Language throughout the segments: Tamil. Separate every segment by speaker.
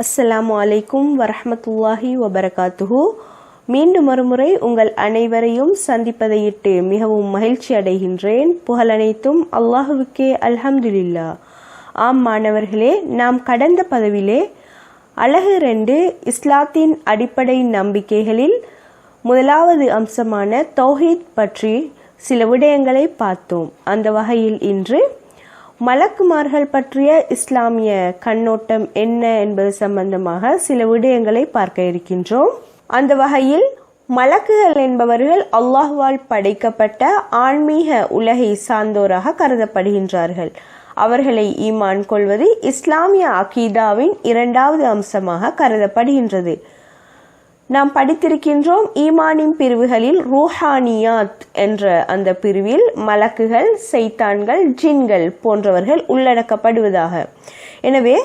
Speaker 1: அஸ்ஸலாமு அலைக்கும் வரமத்துல்லாஹி வபரகாத்துஹு. மீண்டும் ஒருமுறை உங்கள் அனைவரையும் சந்திப்பதையிட்டு மிகவும் மகிழ்ச்சி அடைகின்றேன். புகழனைத்தும் அல்லாஹுவுக்கே அல்ஹம்துலில்லா. ஆம் மாணவர்களே நாம் கடந்த பதவியிலே அழகு ரெண்டு இஸ்லாத்தின் அடிப்படை நம்பிக்கைகளில் முதலாவது அம்சமான தௌஹீத் பற்றி சில விடயங்களை பார்த்தோம். அந்த வகையில் இன்று மலக்குமார்கள் பற்றிய இஸ்லாமிய கண்ணோட்டம் என்ன என்பது சம்பந்தமாக சில விடயங்களை பார்க்க இருக்கின்றோம். அந்த வகையில் மலக்குகள் என்பவர்கள் அல்லாஹுவால் படைக்கப்பட்ட ஆன்மீக உலகை சார்ந்தோராக கருதப்படுகின்றார்கள். அவர்களை ஈமான் கொள்வது இஸ்லாமிய அகீதாவின் இரண்டாவது அம்சமாக கருதப்படுகின்றது. நாம் படித்திருக்கின்றோம் ஈமானின் பிரிவுகளில் ரூஹானியாத் என்ற அந்த பிரிவில் மலக்குகள் செய்தான்கள் ஜின்கள் போன்றவர்கள் உள்ளடக்கப்படுவதாக. எனவே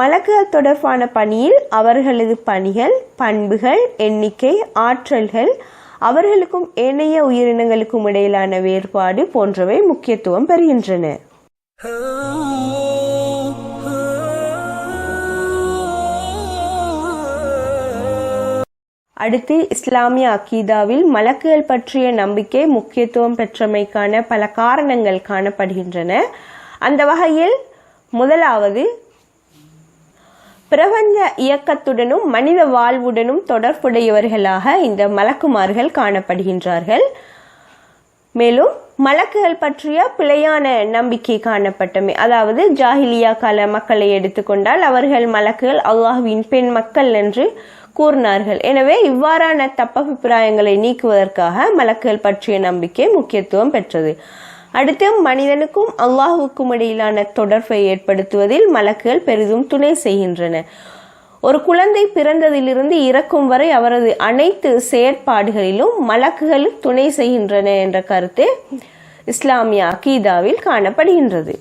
Speaker 1: மலக்குகள் தொடர்பான பணியில் அவர்களது பணிகள் பண்புகள் எண்ணிக்கை ஆற்றல்கள் அவர்களுக்கும் ஏனைய உயிரினங்களுக்கும் இடையிலான வேறுபாடு போன்றவை முக்கியத்துவம் பெறுகின்றன. அடுத்து இஸ்லாமிய அக்கீதாவில் மலக்குகள் பற்றிய நம்பிக்கை முக்கியத்துவம் பெற்றமைக்கான பல காரணங்கள் காணப்படுகின்றன. அந்த வகையில் முதலாவது பிரபஞ்ச இயக்கத்துடனும் மனித வாழ்வுடனும் தொடர்புடையவர்களாக இந்த மலக்குமார்கள் காணப்படுகின்றார்கள். மேலும் மலக்குகள் பற்றிய பிழையான நம்பிக்கை காணப்பட்டமை அதாவது ஜாஹிலியா கால மக்களை எடுத்துக்கொண்டால் அவர்கள் மலக்குகள் அல்லாஹுவின் பெண் மக்கள் என்று கூறினார்கள். எனவே இவ்வாறான தப்பபிப்பிராயங்களை நீக்குவதற்காக மலக்குகள் பற்றிய நம்பிக்கை முக்கியத்துவம் பெற்றது. அடுத்து மனிதனுக்கும் அல்லாஹுக்கும் இடையிலான தொடர்பை ஏற்படுத்துவதில் மலக்குகள் பெரிதும் துணை செய்கின்றன. ஒரு குழந்தை பிறந்ததிலிருந்து இறக்கும் வரை அவரது அனைத்து செயற்பாடுகளிலும் மலக்குகள் துணை செய்கின்றன என்ற கருத்து இஸ்லாமிய அகீதாவில் காணப்படுகின்றது.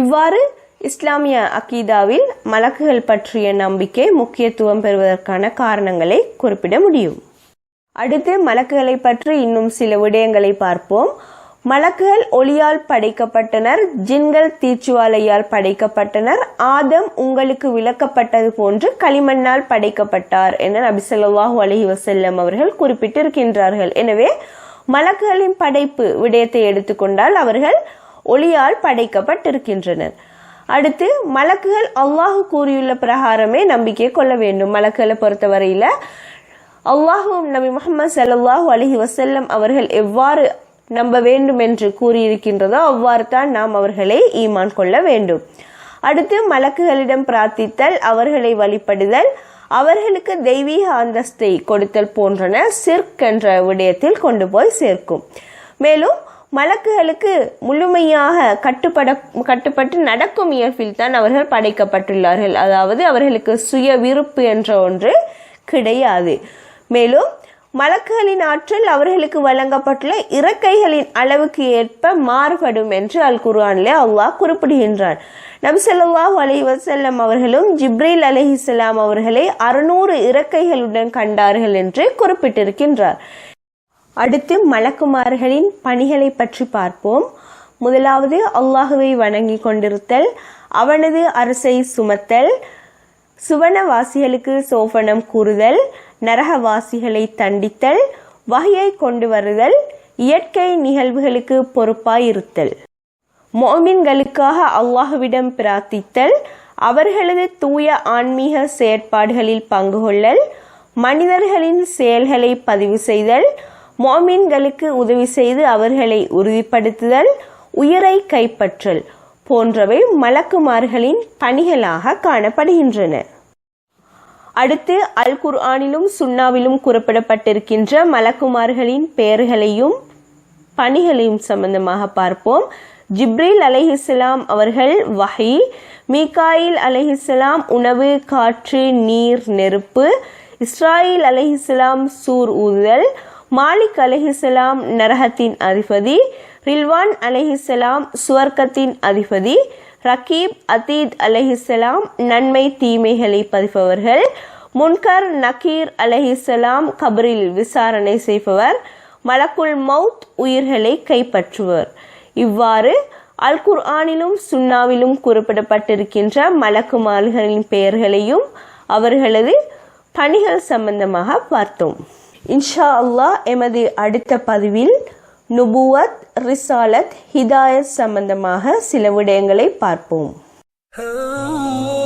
Speaker 1: இவ்வாறு இஸ்லாமிய அகீதாவில் மலக்குகள் பற்றிய நம்பிக்கை முக்கியத்துவம் பெறுவதற்கான காரணங்களை குறிப்பிட முடியும். அடுத்து மலக்குகளை பற்றி இன்னும் சில விடயங்களை பார்ப்போம். மலக்குகள் ஒளியால் படைக்கப்பட்டனர் ஜின்கள் தீச்சுவாலையால் படைக்கப்பட்டனர் ஆதம் உங்களுக்கு விளக்கப்பட்டது போன்று களிமண்ணால் படைக்கப்பட்டார் என நபிசல்லாஹு அலஹி வசல்லம் அவர்கள் குறிப்பிட்டிருக்கின்றார்கள். எனவே மலக்குகளின் படைப்பு விடயத்தை எடுத்துக்கொண்டால் அவர்கள் ஒளியால் படைக்கப்பட்டிருக்கின்றனர். அடுத்து மலக்குகள் அல்லாஹு கூறியுள்ள பிரகாரமே நம்பிக்கை கொள்ள வேண்டும். மலக்குகளை பொறுத்தவரையில அல்லாஹும் நபி முகமது சல்லாஹூ அலஹி வசல்லம் அவர்கள் எவ்வாறு நம்ப வேண்டும் என்று கூறியிருக்கின்றதோ அவ்வாறு தான் நாம் அவர்களை ஈமான் கொள்ள வேண்டும். அடுத்து மலக்குகளிடம் பிரார்த்தித்தல் அவர்களை வழிபடுதல் அவர்களுக்கு தெய்வீக அந்தஸ்தை கொடுத்தல் போன்றன சிர்க் என்ற விடயத்தில் கொண்டு போய் சேர்க்கும். மேலும் மலக்குகளுக்கு முழுமையாக கட்டுப்பட கட்டுப்பட்டு நடக்கும் இயல்பில் தான் அவர்கள் படைக்கப்பட்டுள்ளார்கள். அதாவது அவர்களுக்கு சுய விருப்பு என்ற ஒன்று கிடையாது. மேலும் மலக்குகளின் ஆற்றல் அவர்களுக்கு வழங்கப்பட்டுள்ள இறக்கைகளின் அளவுக்கு ஏற்ப மாறுபடும் என்று அல் குர்ஆனிலே அல்லாஹ் குறிப்பிடுகின்றான். நபிசல்லாஹ் அலி வசல்லம் அவர்களும் ஜிப்ரீல் அலஹிசலாம் அவர்களை அறுநூறு இறக்கைகளுடன் கண்டார்கள் என்று குறிப்பிட்டிருக்கின்றார். அடுத்து மலக்குமார்களின் பணிகளை பற்றி பார்ப்போம். முதலாவது அல்லாஹுவை வணங்கி கொண்டிருத்தல் அவனது அரசை சுமத்தல் சுவனவாசிகளுக்கு சோபனம் கூறுதல் நரகவாசிகளை தண்டித்தல் வகையை கொண்டு வருதல் இயற்கை நிகழ்வுகளுக்கு பொறுப்பாயிருத்தல். மோமின்களுக்காக அல்லாஹுவிடம் பிரார்த்தித்தல் அவர்களது தூய ஆன்மீக செயற்பாடுகளில் பங்கு கொள்ளல் மனிதர்களின் செயல்களை பதிவு செய்தல் மோமீன்களுக்கு உதவி செய்து அவர்களை உறுதிப்படுத்துதல் உயிரை கைப்பற்றல் போன்றவை மலக்குமார்களின் பணிகளாக காணப்படுகின்றன. அடுத்து அல் குர்ஆனிலும் சுன்னாவிலும் குறிப்பிடப்பட்டிருக்கின்ற மலக்குமார்களின் பெயர்களையும் பணிகளையும் சம்பந்தமாக பார்ப்போம். ஜிப்ரீல் அலஹிஸ்லாம் அவர்கள் வகை மீகாயில் அலஹிஸ்லாம் உணவு காற்று நீர் நெருப்பு இஸ்ராயில் அலஹிஸ்லாம் சூர் ஊதுதல் மாலிக் அலஹிசலாம் நரகத்தின் அதிபதி ரில்வான் அலஹிசலாம் சுவர்க்கத்தின் அதிபதி ரகீப் அதீத் அலஹிசலாம் நன்மை தீமைகளை பதிப்பவர்கள் முன்கர் நக்கீர் அலஹிசலாம் கபரில் விசாரணை செய்பவர் மலக்குள் மவுத் உயிர்களை கைப்பற்றுவர். இவ்வாறு அல் குர்ஆனிலும் சுன்னாவிலும் குறிப்பிடப்பட்டிருக்கின்ற மலக்குமார்களின் பெயர்களையும் அவர்களது பணிகள் சம்பந்தமாக பார்த்தோம். இன்ஷா அல்லாஹ் எமது அடுத்த பதிவில் நுபுவத் ரிசாலத் ஹிதாயத் சம்பந்தமாக சில விடயங்களை பார்ப்போம்.
Speaker 2: Oh